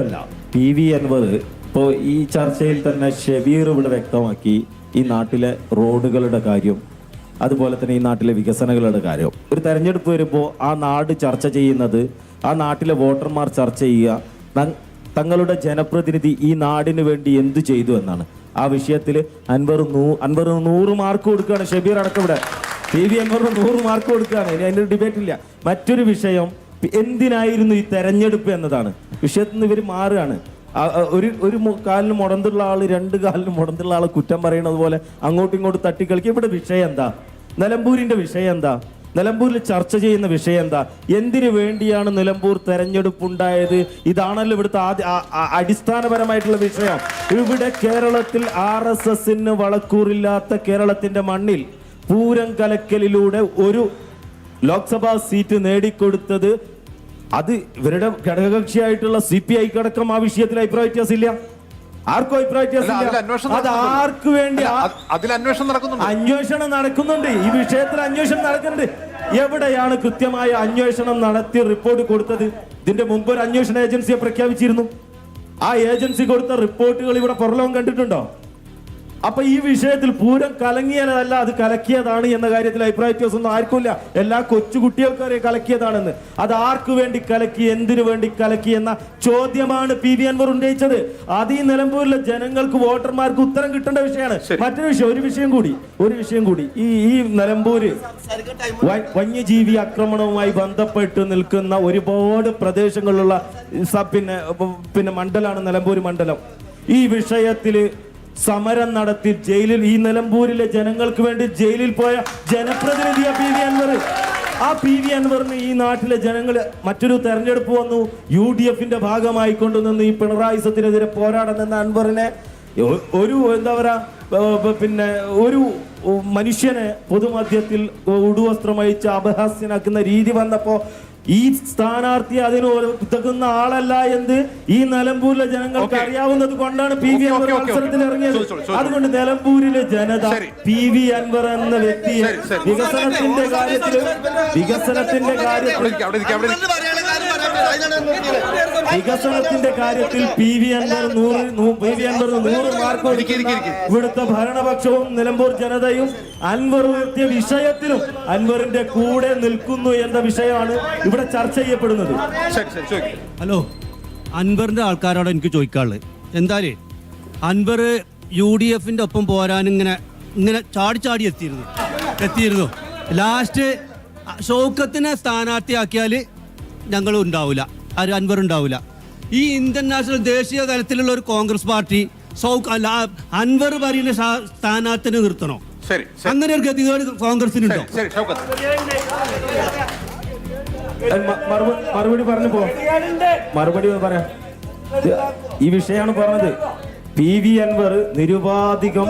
അല്ല P V Anwar ഇപ്പോൾ ഈ ചർച്ചയിൽ തന്നെ ഷെബീർ ഇവിടെ വ്യക്തമാക്കി ഈ നാട്ടിലെ റോഡുകളുടെ കാര്യം അതുപോലെ തന്നെ ഈ നാട്ടിലെ വികസനങ്ങളുടെ കാര്യം. ഒരു തെരഞ്ഞെടുപ്പ് വരുമ്പോൾ ആ നാട് ചർച്ച ചെയ്യുന്നത് ആ നാട്ടിലെ വോട്ടർമാർ ചർച്ച ചെയ്യുക തങ്ങളുടെ ജനപ്രതിനിധി ഈ നാടിന് വേണ്ടി എന്തു ചെയ്തു എന്നാണ്. ആ വിഷയത്തിൽ അൻവർ നൂ അൻവർ നൂറ് മാർക്ക് കൊടുക്കുകയാണ് ഷബീർ അടക്കം ഇവിടെ. പി വി അൻവർ നൂറ് മാർക്ക് കൊടുക്കുകയാണ്. ഇനി അതിന്റെ ഡിബേറ്റ് ഇല്ല. മറ്റൊരു വിഷയം എന്തിനായിരുന്നു ഈ തെരഞ്ഞെടുപ്പ് എന്നതാണ്. വിഷയത്തിൽ നിന്ന് ഇവർ മാറുകയാണ് ഒരു ഒരു കാലിന് മുടന്തുള്ള ആൾ രണ്ട് കാലിന് മുടന്തുള്ള ആൾ കുറ്റം പറയുന്നത് പോലെ അങ്ങോട്ടും ഇങ്ങോട്ടും തട്ടിക്കളിക്കുക ഇവിടെ വിഷയം എന്താ? നിലമ്പൂരിന്റെ വിഷയം എന്താ? നിലമ്പൂരിൽ ചർച്ച ചെയ്യുന്ന വിഷയം എന്താ? എന്തിനു വേണ്ടിയാണ് നിലമ്പൂർ തെരഞ്ഞെടുപ്പ് ഉണ്ടായത് ഇതാണല്ലോ ഇവിടുത്തെ ആദ്യ അടിസ്ഥാനപരമായിട്ടുള്ള വിഷയം. ഇവിടെ കേരളത്തിൽ ആർ എസ് എസിന് വളക്കൂറില്ലാത്ത കേരളത്തിന്റെ മണ്ണിൽ പൂരം കലക്കലിലൂടെ ഒരു ലോക്സഭാ സീറ്റ് നേടിക്കൊടുത്തത് അത് ഇവരുടെ ഘടകകക്ഷിയായിട്ടുള്ള സി പി ഐ അടക്കം ആ വിഷയത്തിൽ അഭിപ്രായ വ്യത്യാസം ഇല്ല ആർക്കും അഭിപ്രായ വ്യത്യാസം അത് നടക്കുന്നുണ്ട്. ആർക്ക് വേണ്ടി അതിൽ അന്വേഷണം നടക്കുന്നുണ്ട്. അന്വേഷണം നടക്കുന്നുണ്ട്. ഈ വിഷയത്തിൽ അന്വേഷണം നടക്കുന്നുണ്ട്. എവിടെയാണ് കൃത്യമായ അന്വേഷണം നടത്തി റിപ്പോർട്ട് കൊടുത്തത്? ഇതിന്റെ മുമ്പ് ഒരു അന്വേഷണ ഏജൻസിയെ പ്രഖ്യാപിച്ചിരുന്നു. ആ ഏജൻസി കൊടുത്ത റിപ്പോർട്ടുകൾ ഇവിടെ പുറലോകം കണ്ടിട്ടുണ്ടോ? അപ്പൊ ഈ വിഷയത്തിൽ പൂരം കലങ്ങിയതല്ല അത് കലക്കിയതാണ് എന്ന കാര്യത്തിൽ അഭിപ്രായ വ്യത്യാസമൊന്നും ആർക്കുമില്ല. എല്ലാ കൊച്ചു കുട്ടികൾക്കറിയാം കലക്കിയതാണെന്ന്. അത് ആർക്കു വേണ്ടി കലക്കി എന്തിനു വേണ്ടി കലക്കി എന്ന ചോദ്യമാണ് പി വി അൻവർ ഉന്നയിച്ചത്. അത് ഈ നിലമ്പൂരിലെ ജനങ്ങൾക്ക് വോട്ടർമാർക്ക് ഉത്തരം കിട്ടേണ്ട വിഷയമാണ്. മറ്റൊരു വിഷയം ഒരു വിഷയം കൂടി ഒരു വിഷയം കൂടി. ഈ ഈ നിലമ്പൂര് വന്യജീവി ആക്രമണവുമായി ബന്ധപ്പെട്ട് നിൽക്കുന്ന ഒരുപാട് പ്രദേശങ്ങളിലുള്ള പിന്നെ പിന്നെ മണ്ഡലമാണ് നിലമ്പൂർ മണ്ഡലം. ഈ വിഷയത്തിൽ സമരം നടത്തി ജയിലിൽ ഈ നിലമ്പൂരിലെ ജനങ്ങൾക്ക് വേണ്ടി ജയിലിൽ പോയ ജനപ്രതിനിധിയ പി വി അൻവർ. ആ പി വി അൻവറിന് ഈ നാട്ടിലെ ജനങ്ങൾ മറ്റൊരു തെരഞ്ഞെടുപ്പ് വന്നു. യു ഡി എഫിന്റെ ഭാഗമായി കൊണ്ടുനിന്ന് ഈ പിണറായി സത്തിനെതിരെ പോരാടാൻ അൻവറിനെ ഒരു എന്താ പറയാ പിന്നെ ഒരു മനുഷ്യനെ പൊതുമധ്യത്തിൽ ഉടുവസ്ത്രമഴിച്ച് അപഹാസ്യനാക്കുന്ന രീതി വന്നപ്പോ ഈ സ്ഥാനാർത്ഥി അതിന് ഉതകുന്ന ആളല്ല എന്ന് ഈ നിലമ്പൂരിലെ ജനങ്ങൾക്ക്. അറിയാവുന്നത് കൊണ്ടാണ് പി വി അൻവർ മത്സരത്തിൽ ഇറങ്ങിയത്. അതുകൊണ്ട് നിലമ്പൂരിലെ ജനത. പി വി അൻവർ എന്ന വ്യക്തിയെ. വികസനത്തിന്റെ കാര്യത്തിലും വികസനത്തിന്റെ അവിടെ വികസനത്തിന്റെ കാര്യത്തിൽ പി വി അൻവർ നൂറ് പി വി അൻവർ നൂറ് മാർക്ക്. ഇവിടുത്തെ ഭരണപക്ഷവും നിലമ്പൂർ ജനതയും അൻവർ ഉയർത്തിയ വിഷയത്തിലും അൻവറിന്റെ കൂടെ നിൽക്കുന്നു എന്ന വിഷയമാണ് ഇവിടെ ചർച്ച ചെയ്യപ്പെടുന്നത്. ശരി ശരി ചോദിക്കും. ഹലോ അൻവറിന്റെ ആൾക്കാരോട് എനിക്ക് ചോദിക്കാനുള്ളത്. എന്തായാലും അൻവർ യു ഡി എഫിന്റെ ഒപ്പം പോരാൻ ഇങ്ങനെ ഇങ്ങനെ ചാടി ചാടി എത്തിയിരുന്നു. എത്തിയിരുന്നു. ലാസ്റ്റ് ഷൗക്കത്തിനെ സ്ഥാനാർത്ഥിയാക്കിയാൽ ഞങ്ങൾ ഉണ്ടാവില്ല ആര് അൻവർ ഉണ്ടാവില്ല ഈ ഇന്ത്യൻ നാഷണൽ ദേശീയ തലത്തിലുള്ള ഒരു കോൺഗ്രസ് പാർട്ടി സൗക്ക് അല്ല അൻവർ പറയുന്ന സ്ഥാ- സ്ഥാനാർത്ഥിനെ നിർത്തണോ? അങ്ങനെ ഒരു ഗതികേട് കോൺഗ്രസിനുണ്ടോ? മറുപടി പറഞ്ഞു പോ. മറുപടി പറയാം. ഈ വിഷയമാണ് പറഞ്ഞത്. പി വി അൻവർ നിരുപാധികം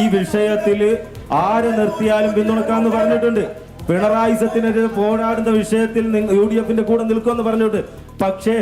ഈ വിഷയത്തിൽ ആര് നിർത്തിയാലും പിന്തുണക്കാന്ന് പറഞ്ഞിട്ടുണ്ട്. പിണറായി സത്തിനെതിരെ പോരാടുന്ന വിഷയത്തിൽ യു ഡി എഫിന്റെ കൂടെ നിൽക്കുമെന്ന് പറഞ്ഞോട്ട് പക്ഷേ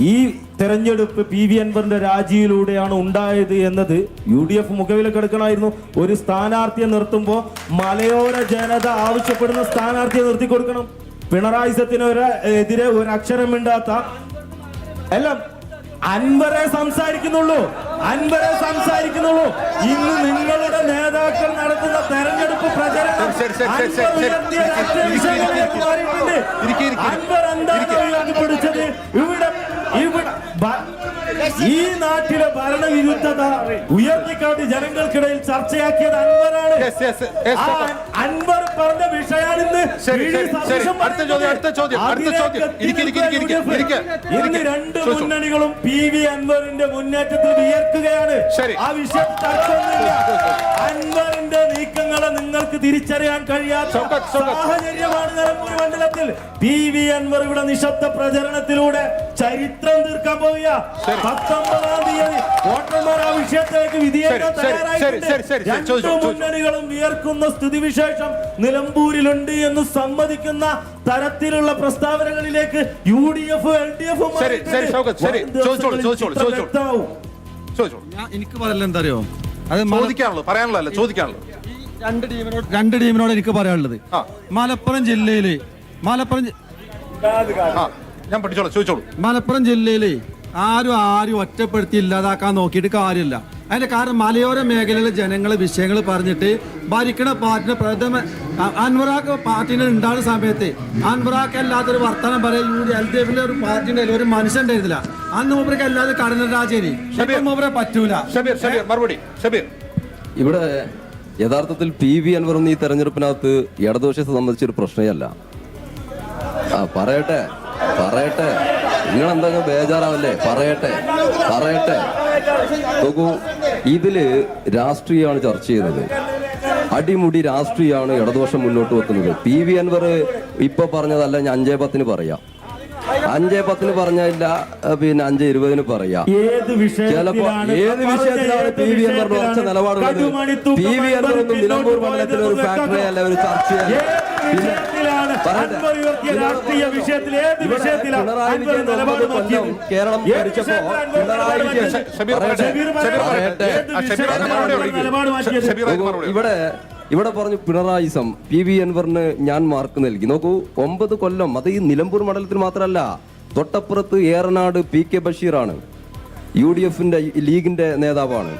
ഈ തെരഞ്ഞെടുപ്പ് പി വി അൻവറിന്റെ രാജിയിലൂടെയാണ് ഉണ്ടായത് എന്നത് യു ഡി എഫ് മുഖവിലേക്ക് എടുക്കണമായിരുന്നു. ഒരു സ്ഥാനാർത്ഥിയെ നിർത്തുമ്പോൾ മലയോര ജനത ആവശ്യപ്പെടുന്ന സ്ഥാനാർത്ഥിയെ നിർത്തി കൊടുക്കണം പിണറായി സത്യനെതിരെ ഒരു അക്ഷരം മിണ്ടാത്ത എല്ലാം അൻവരെ സംസാരിക്കുന്നുള്ളൂ. അൻവരെ സംസാരിക്കുന്നുള്ളൂ. ഇന്ന് നിങ്ങളുടെ നേതാക്കൾ നടത്തുന്ന തെരഞ്ഞെടുപ്പ് പ്രചരണം അൻവർ. മാറിയിട്ടുണ്ട്. എന്താണ് ഉയർത്തിപ്പിടിച്ചത് ഇവിടെ ഇവിടെ ഈ നാട്ടിലെ ഭരണവിരുദ്ധത ഉയർത്തിക്കാട്ടി ജനങ്ങൾക്കിടയിൽ ചർച്ചയാക്കിയത് അൻവറാണ്. അൻവർ പറഞ്ഞ അടുത്ത ചോദ്യം, അടുത്ത ചോദ്യം, അടുത്ത ചോദ്യം. രണ്ട് മുന്നണികളും പി വി അൻവറിന്റെ മുന്നേറ്റത്തിൽ വിയർക്കുകയാണ്. ആ വിഷയം അൻവറിന്റെ അൻവറിന്റെ നീക്കങ്ങളെ നിങ്ങൾക്ക് തിരിച്ചറിയാൻ കഴിയാത്ത. സാഹചര്യമാണ് നിലമ്പൂർ മണ്ഡലത്തിൽ. പി വി അൻവർ ഇവിടെ നിശബ്ദ പ്രചരണത്തിലൂടെ ചരിത്രം തീർക്കാൻ പോവുക. പത്തൊമ്പതാം തീയതി വോട്ടർമാർ ആ വിഷയത്തിലേക്ക് വിധിയേക്കാൻ തയ്യാറായിട്ടുണ്ട്. മുന്നണികളും വിയർക്കുന്ന സ്ഥിതിവിശേഷം നിലമ്പൂരിലുണ്ട് എന്ന് സമ്മതിക്കുന്ന തരത്തിലുള്ള പ്രസ്താവനകളിലേക്ക് U D F L D F എനിക്ക് പറയാനുള്ള എന്താ അറിയോ? അത് ചോദിക്കാനുള്ളൂ പറയാനുള്ളൂ ചോദിക്കാനുള്ളൂ രണ്ട് ടീമിനോട് രണ്ട് ടീമിനോട് എനിക്ക് പറയാനുള്ളത്. മലപ്പുറം ജില്ലയിൽ മലപ്പുറം ഞാൻ പഠിച്ചോളൂ ചോദിച്ചോളൂ. മലപ്പുറം ജില്ലയിൽ ആരും ആരും ഒറ്റപ്പെടുത്തി ഇല്ലാതാക്കാൻ നോക്കിയിട്ട് കാര്യമില്ല. അതിന്റെ കാരണം മലയോര മേഖലയിലെ ജനങ്ങളെ വിഷയങ്ങൾ പറഞ്ഞിട്ട് ഭരിക്കണ പാർട്ടിന് പ്രഥമ അൻവറാക്ക് പാർട്ടിനെ ഉണ്ടാകുന്ന സമയത്ത് അൻവറാക്ക് അല്ലാത്തൊരു വർത്തമാനം പറയാൻ യു ഡി എൽ ഡി എഫിന്റെ ഒരു പാർട്ടിന്റെ ഒരു മനുഷ്യൻ ഉണ്ടായിരുന്നില്ല. അന്ന് മൂപ്പർക്ക് അല്ലാതെ കടന്ന രാജേരി മൂപ്പരെ പറ്റൂല. ഷബീർ ഷബീർ മറുപടി. ഷബീർ. ഇവിടെ യഥാർത്ഥത്തിൽ പി വി അൻവറും ഈ തെരഞ്ഞെടുപ്പിനകത്ത് ഇടതുപക്ഷത്തെ സംബന്ധിച്ചൊരു പ്രശ്നമല്ല ആ പറയട്ടെ പറയട്ടെ. നിങ്ങൾ എന്തെങ്കിലും ബേജാറാവല്ലേ? പറയട്ടെ പറയട്ടെ. നോക്കൂ ഇതിൽ രാഷ്ട്രീയമാണ് ചർച്ച ചെയ്യുന്നത്. അടിമുടി രാഷ്ട്രീയമാണ് ഇടതുപക്ഷം മുന്നോട്ട് വെക്കുന്നത്. പി വി അൻവർ ഇപ്പൊ പറഞ്ഞതല്ല ഞാൻ അഞ്ചേ പത്തിന് പറയാം. അഞ്ചേ പത്തിന് പറഞ്ഞില്ല പിന്നെ അഞ്ച് ഇരുപതിന് പറയാ. ഏത് ചിലപ്പോ വിഷയത്തിലാണ് ഏത് വിഷയത്തിലാണ് പി വി അൻവർ ഉറച്ച നിലപാടുള്ളത്? പി വി എന്ന് പറയുന്നത് നിലമ്പൂർ മണ്ഡലത്തിലെ ഒരു ഫാക്ടറി അല്ല. ഒരു ചർച്ചയല്ല പിണറായി വിജയൻ ഒമ്പത് കൊല്ലം കേരളം ഭരിച്ചപ്പോ പിണറായി വിജയൻ ഇവിടെ ഇവിടെ പറഞ്ഞു പിണറായിസം പി വി അൻവറിന് ഞാൻ മാർക്ക് നൽകി. നോക്കൂ ഒമ്പത് കൊല്ലം അത് ഈ നിലമ്പൂർ മണ്ഡലത്തിൽ മാത്രമല്ല തൊട്ടപ്പുറത്ത് ഏറനാട് പി കെ ബഷീറാണ് യു ഡി എഫിന്റെ ലീഗിന്റെ നേതാവാണ്.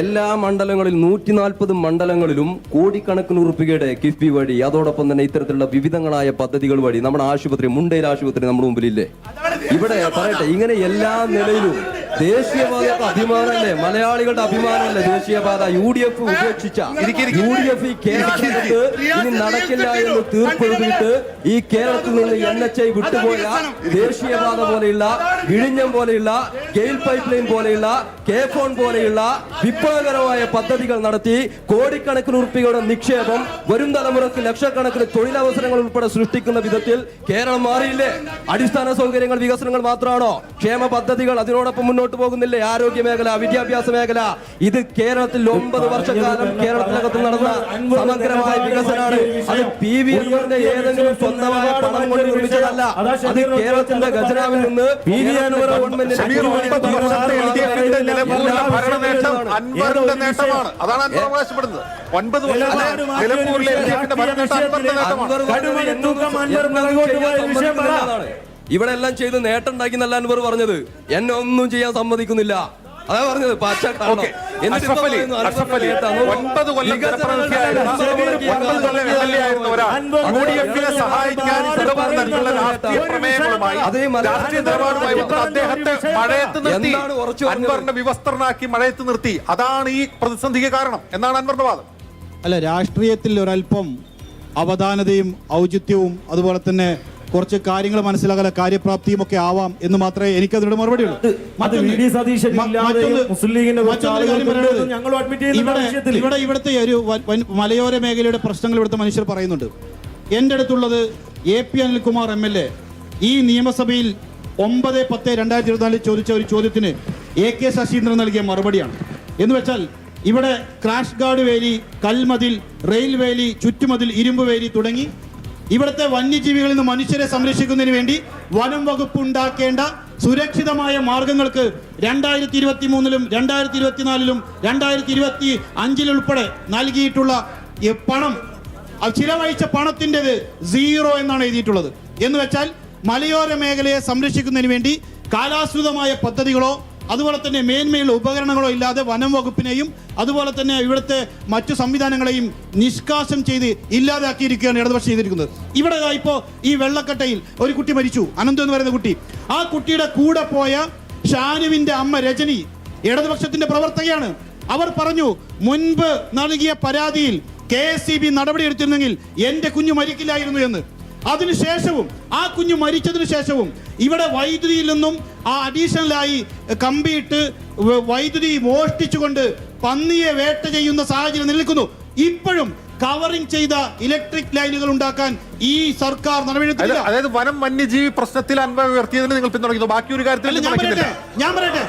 എല്ലാ മണ്ഡലങ്ങളിൽ നൂറ്റി നാൽപ്പത് മണ്ഡലങ്ങളിലും കോടിക്കണക്കിന് ഉറുപ്പികയുടെ കിഫ്ബി വഴി അതോടൊപ്പം തന്നെ ഇത്തരത്തിലുള്ള വിവിധങ്ങളായ പദ്ധതികൾ വഴി നമ്മുടെ ആശുപത്രി മുണ്ടയിൽ ആശുപത്രി നമ്മുടെ മുമ്പിലില്ലേ? ഇവിടെ പറയട്ടെ ഇങ്ങനെ എല്ലാ നിലയിലും ദേശീയപാതയുടെ അഭിമാനമല്ലേ? മലയാളികളുടെ അഭിമാനമല്ലേ ദേശീയപാത? യു ഡി എഫ് ഉപേക്ഷിച്ച യു ഡി എഫ് ഈ കേരളത്തിലേക്ക് ഇനി നടക്കില്ല എന്ന് തീർപ്പെഴുതിയിട്ട് ഈ കേരളത്തിൽ നിന്ന് എൻ എച്ച് ഐ വിട്ടുപോയ ദേശീയപാത പോലെയുള്ള വിഴിഞ്ഞം പോലെയുള്ള ഗെയിൽ പൈപ്പ് ലൈൻ പോലെയുള്ള കെ ഫോൺ പോലെയുള്ള വിപ്ലവകരമായ പദ്ധതികൾ നടത്തി കോടിക്കണക്കിന് ഉറുപ്പികളുടെ നിക്ഷേപം വരും തലമുറയ്ക്ക് ലക്ഷക്കണക്കിന് തൊഴിലവസരങ്ങൾ ഉൾപ്പെടെ സൃഷ്ടിക്കുന്ന വിധത്തിൽ കേരളം മാറിയില്ലേ? അടിസ്ഥാന സൗകര്യങ്ങൾ വികസനങ്ങൾ മാത്രമാണോ? ക്ഷേമ പദ്ധതികൾ അതിനോടൊപ്പം മുന്നോട്ട് പോകുന്നില്ലേ? ആരോഗ്യ മേഖല വിദ്യാഭ്യാസ മേഖല. ഇത് കേരളത്തിൽ ഒമ്പത് വർഷക്കാലം കേരളത്തിനകത്ത് നടന്ന സമഗ്രമായ വികസനമാണ് അത് പി വി അൻവറിന്റെ ഏതെങ്കിലും സ്വന്തമായ പണം കൊണ്ട് നിർമ്മിച്ചതല്ല. അത് കേരളത്തിന്റെ ഖജനാവിൽ നിന്ന് പി വി അൻവർ ഒൻപത് നിലമ്പൂരിലെ അൻവറിന്റെ നേട്ടമാണ് ഇവിടെ എല്ലാം ചെയ്ത് നേട്ടം ഉണ്ടാക്കി എന്നല്ല അൻവർ പറഞ്ഞത്. എന്നെ ഒന്നും ചെയ്യാൻ സമ്മതിക്കുന്നില്ല. അതാ പറഞ്ഞത് പച്ച ഒൻപത് കൊല്ലം സഹായിക്കാൻ രാഷ്ട്രീയ പ്രമേയങ്ങളുമായി രാഷ്ട്രീയ നിലപാടുമായി അദ്ദേഹത്തെ മഴയത്ത് നിർത്തി? അൻവറിനെ വിവസ്ത്രനാക്കി മഴയത്ത് നിർത്തി. അതാണ് ഈ പ്രതിസന്ധിക്ക് കാരണം. എന്നാണ് അൻവറിന്റെ വാദം? അല്ല രാഷ്ട്രീയത്തിൽ ഒരല്പം അവധാനതയും ഔചിത്യവും അതുപോലെ തന്നെ കുറച്ച് കാര്യങ്ങൾ മനസ്സിലാകാൻ കാര്യപ്രാപ്തിയും ഒക്കെ ആവാം എന്ന് മാത്രമേ എനിക്ക് അതിനോട് മറുപടി ഉള്ളൂ. ഇവിടെ. ഇവിടെ ഇവിടുത്തെ ഒരു മലയോര മേഖലയുടെ പ്രശ്നങ്ങൾ ഇവിടുത്തെ മനുഷ്യർ പറയുന്നുണ്ട്. എന്റെ അടുത്തുള്ളത് A P Anilkumar M L A. ഈ നിയമസഭയിൽ ഒമ്പത് പത്ത് രണ്ടായിരത്തി ഇരുപത്തിനാലിൽ ചോദിച്ച ഒരു ചോദ്യത്തിന് എ കെ ശശീന്ദ്രൻ നൽകിയ മറുപടിയാണ്. എന്ന് വെച്ചാൽ ഇവിടെ ക്രാഷ് ഗാർഡ് വേലി കൽമതിൽ റെയിൽ വേലി ചുറ്റുമതിൽ ഇരുമ്പ് വേലി തുടങ്ങി ഇവിടുത്തെ വന്യജീവികളിൽ നിന്ന് മനുഷ്യരെ സംരക്ഷിക്കുന്നതിന് വേണ്ടി വനം വകുപ്പ് ഉണ്ടാക്കേണ്ട സുരക്ഷിതമായ മാർഗങ്ങൾക്ക് രണ്ടായിരത്തി ഇരുപത്തി മൂന്നിലും രണ്ടായിരത്തി ഇരുപത്തിനാലിലും രണ്ടായിരത്തി ഇരുപത്തി അഞ്ചിലുൾപ്പെടെ നൽകിയിട്ടുള്ള പണം ചിലവഴിച്ച പണത്തിന്റെത് സീറോ എന്നാണ് എഴുതിയിട്ടുള്ളത്. എന്ന് വെച്ചാൽ മലയോര മേഖലയെ സംരക്ഷിക്കുന്നതിന് വേണ്ടി കാലാശ്രിതമായ പദ്ധതികളോ അതുപോലെ തന്നെ മേന്മയുള്ള ഉപകരണങ്ങളോ ഇല്ലാതെ വനം വകുപ്പിനെയും അതുപോലെ തന്നെ ഇവിടുത്തെ മറ്റു സംവിധാനങ്ങളെയും നിഷ്കാശം ചെയ്ത് ഇല്ലാതാക്കിയിരിക്കുകയാണ് ഇടതുപക്ഷം ചെയ്തിരിക്കുന്നത്. ഇവിടെ ഇപ്പോൾ ഇപ്പോ ഈ വെള്ളക്കട്ടയിൽ ഒരു കുട്ടി മരിച്ചു. അനന്തു എന്ന് പറയുന്ന കുട്ടി. ആ കുട്ടിയുടെ കൂടെ പോയ ഷാനുവിന്റെ അമ്മ രജനി ഇടതുപക്ഷത്തിന്റെ പ്രവർത്തകയാണ്. അവർ പറഞ്ഞു മുൻപ് നൽകിയ പരാതിയിൽ കെ എസ് സി ബി നടപടിയെടുത്തിരുന്നെങ്കിൽ എന്റെ കുഞ്ഞു മരിക്കില്ലായിരുന്നു എന്ന്. അതിനുശേഷവും ആ കുഞ്ഞു മരിച്ചതിനു ശേഷവും ഇവിടെ വൈദ്യുതിയിൽ നിന്നും ആ അഡീഷണലായി കമ്പിയിട്ട് വൈദ്യുതി മോഷ്ടിച്ചുകൊണ്ട് പന്നിയെ വേട്ട ചെയ്യുന്ന സാഹചര്യം നിലനിൽക്കുന്നു. ഇപ്പോഴും കവറിംഗ് ചെയ്ത ഇലക്ട്രിക് ലൈനുകൾ ഉണ്ടാക്കാൻ ഈ സർക്കാർ നടപടിയെടുത്തില്ല അതായത് വനം വന്യജീവി പ്രശ്നത്തിൽ അൻവർ ഉയർത്തിയതിന് നിങ്ങൾ പിന്തുണയ്ക്കുന്നു. ബാക്കി ഒരു കാര്യത്തിൽ അല്ല, ഞാൻ പറയട്ടെ ഞാൻ പറയട്ടെ.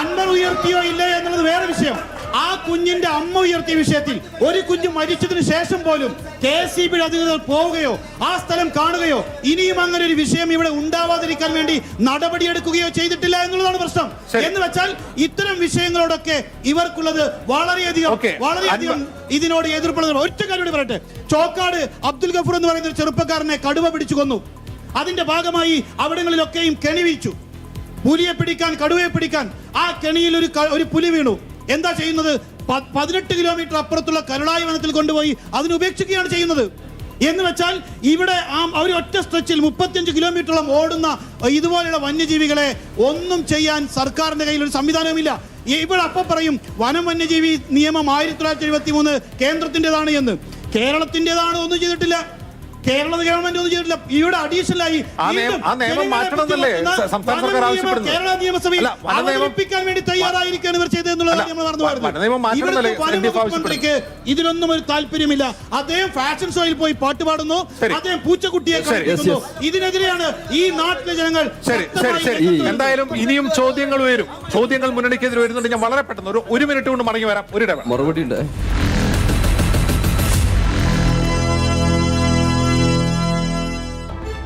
അൻവർ ഉയർത്തിയോ ഇല്ലയോ എന്നുള്ളത് വേറെ വിഷയം. ആ കുഞ്ഞിന്റെ അമ്മ ഉയർത്തിയ വിഷയത്തിൽ ഒരു കുഞ്ഞ് മരിച്ചതിന് ശേഷം പോലും കെ എസ് ബി അധികൃതർ പോവുകയോ ആ സ്ഥലം കാണുകയോ ഇനിയും അങ്ങനെ ഒരു വിഷയം ഇവിടെ ഉണ്ടാവാതിരിക്കാൻ വേണ്ടി നടപടിയെടുക്കുകയോ ചെയ്തിട്ടില്ല എന്നുള്ളതാണ് പ്രശ്നം. എന്ന് വെച്ചാൽ ഇത്തരം വിഷയങ്ങളോടൊക്കെ ഇവർക്കുള്ളത് വളരെയധികം. വളരെയധികം ഇതിനോട് എതിർപ്പുള്ളത് ഒറ്റ കാര്യം പറയട്ടെ. ചോക്കാട് അബ്ദുൽ ഗഫൂർ എന്ന് പറയുന്ന ഒരു ചെറുപ്പക്കാരനെ കടുവ പിടിച്ചു കൊന്നു. അതിന്റെ ഭാഗമായി അവിടങ്ങളിലൊക്കെയും കെണിവീച്ചു പുലിയെ പിടിക്കാൻ കടുവയെ പിടിക്കാൻ ആ കെണിയിൽ ഒരു ഒരു പുലി വീണു. എന്താ ചെയ്യുന്നത്? പതിനെട്ട് കിലോമീറ്റർ അപ്പുറത്തുള്ള കരുളായ വനത്തിൽ കൊണ്ടുപോയി അതിന് ഉപേക്ഷിക്കുകയാണ് ചെയ്യുന്നത്. എന്ന് വെച്ചാൽ ഇവിടെ ആ ഒരു ഒറ്റ സ്ട്രെച്ചിൽ മുപ്പത്തിയഞ്ച് കിലോമീറ്ററോളം ഓടുന്ന ഇതുപോലെയുള്ള വന്യജീവികളെ ഒന്നും ചെയ്യാൻ സർക്കാരിന്റെ കയ്യിൽ ഒരു സംവിധാനവുമില്ല. ഇവിടെ അപ്പൊ പറയും വനം വന്യജീവി നിയമം ആയിരത്തി തൊള്ളായിരത്തി എഴുപത്തി മൂന്ന് കേന്ദ്രത്തിന്റെതാണ് എന്ന്. കേരളത്തിന്റെതാണ് ഒന്നും ചെയ്തിട്ടില്ല. കേരള ഗവൺമെന്റ് ഒന്നും ചെയ്തിട്ടില്ല. ഇവിടെ നിയമം കേരള നിയമസഭയിൽ അവതരിപ്പിക്കാൻ വേണ്ടി തയ്യാറായിരിക്കാണ് ഇവർ ചെയ്തതെന്നുള്ളത് അല്ല, നമ്മൾ മറന്നു മന്ത്രിക്ക് ഇതിനൊന്നും ഒരു താല്പര്യമില്ല. അദ്ദേഹം ഫാഷൻ ഷോയിൽ പോയി പാട്ട് പാടുന്നു. അദ്ദേഹം പൂച്ചക്കുട്ടിയെ. ഇതിനെതിരെയാണ് ഈ നാട്ടിലെ ജനങ്ങൾ ശരി ശരി ശരി. എന്തായാലും ഇനിയും ചോദ്യങ്ങൾ വരും ചോദ്യങ്ങൾ മുന്നണിക്കെതിരെ വരുന്നുണ്ട്. ഞാൻ വളരെ പെട്ടെന്ന് ഒരു ഒരു മിനിറ്റ് കൊണ്ട് മടങ്ങി വരാം. ഒരു ഇടവേള മറുപടി ഉണ്ട്.